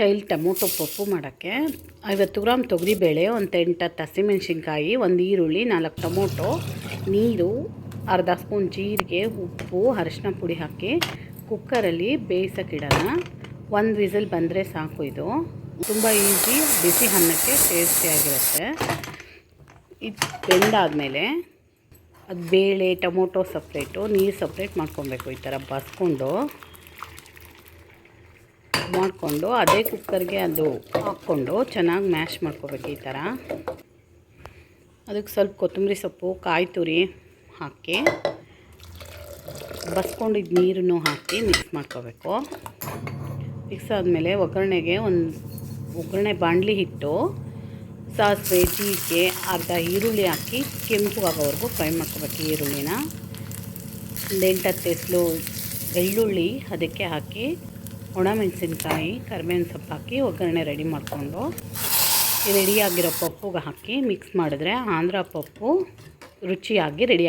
Style tomato Pappu ಮಾಡೋಕ್ಕೆ ಐವತ್ತು gram ತೊಗರಿಬೇಳೆ, ಒಂದು ಎಂಟತ್ತು ಹಸಿಮೆಣ್ಸಿನ್ಕಾಯಿ, ಒಂದು ಈರುಳ್ಳಿ, ನಾಲ್ಕು ಟೊಮೊಟೊ, ನೀರು, ಅರ್ಧ ಸ್ಪೂನ್ ಜೀರಿಗೆ, ಉಪ್ಪು ಅರಿಶಿನ ಪುಡಿ ಹಾಕಿ ಕುಕ್ಕರಲ್ಲಿ ಬೇಯಿಸೋಕ್ಕಿಡೋಣ. ಒಂದು ವಿಸಲ್ ಬಂದರೆ ಸಾಕು ಇದು. ತುಂಬ ಈಸಿ, ಬಿಸಿ ಅನ್ನಕ್ಕೆ ಟೇಸ್ಟಿಯಾಗಿರುತ್ತೆ ಇದು ಬೆಂದಾದಮೇಲೆ ಅದು ಬೇಳೆ, ಟೊಮೊಟೊ ಸಪ್ರೇಟು, ನೀರು ಸಪ್ರೇಟ್ ಮಾಡ್ಕೊಬೇಕು ಈ ಥರ ಬಸ್ಕೊಂಡು. ಮಾಡಿಕೊಂಡು ಅದೇ ಕುಕ್ಕರ್ಗೆ ಅದು ಹಾಕ್ಕೊಂಡು ಚೆನ್ನಾಗಿ ಮ್ಯಾಶ್ ಮಾಡ್ಕೋಬೇಕು ಈ ಥರ. ಅದಕ್ಕೆ ಸ್ವಲ್ಪ ಕೊತ್ತಂಬರಿ ಸೊಪ್ಪು, ಕಾಯಿ ತುರಿ ಹಾಕಿ, ಬಸ್ಕೊಂಡಿದ್ದ ನೀರನ್ನು ಹಾಕಿ ಮಿಕ್ಸ್ ಮಾಡ್ಕೋಬೇಕು. ಮಿಕ್ಸ್ ಆದಮೇಲೆ ಒಗ್ಗರಣೆಗೆ ಒಂದು ಒಗ್ಗರಣೆ ಬಾಣಲಿ ಹಿಟ್ಟು, ಸಾಸಿವೆ, ಜೀರಿಗೆ, ಅರ್ಧ ಈರುಳ್ಳಿ ಹಾಕಿ ಕೆಂಪು ಆಗೋವರೆಗೂ ಫ್ರೈ ಮಾಡ್ಕೋಬೇಕು ಈರುಳ್ಳಿನ. ಒಂದು ಎಂಟತ್ತು ಎಸ್ಲು ಬೆಳ್ಳುಳ್ಳಿ ಅದಕ್ಕೆ ಹಾಕಿ ಒಣಮೆಣಸಿನ್ಕಾಯಿ, ಕರಿಬೇವಿನ ಸೊಪ್ಪು ಹಾಕಿ ಒಗ್ಗರಣೆ ರೆಡಿ ಮಾಡಿಕೊಂಡು ರೆಡಿಯಾಗಿರೋ ಪಪ್ಪುಗೆ ಹಾಕಿ ಮಿಕ್ಸ್ ಮಾಡಿದ್ರೆ ಆಂಧ್ರ ಪಪ್ಪು ರುಚಿಯಾಗಿ ರೆಡಿ